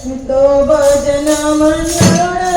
તો ભજન મંડળ.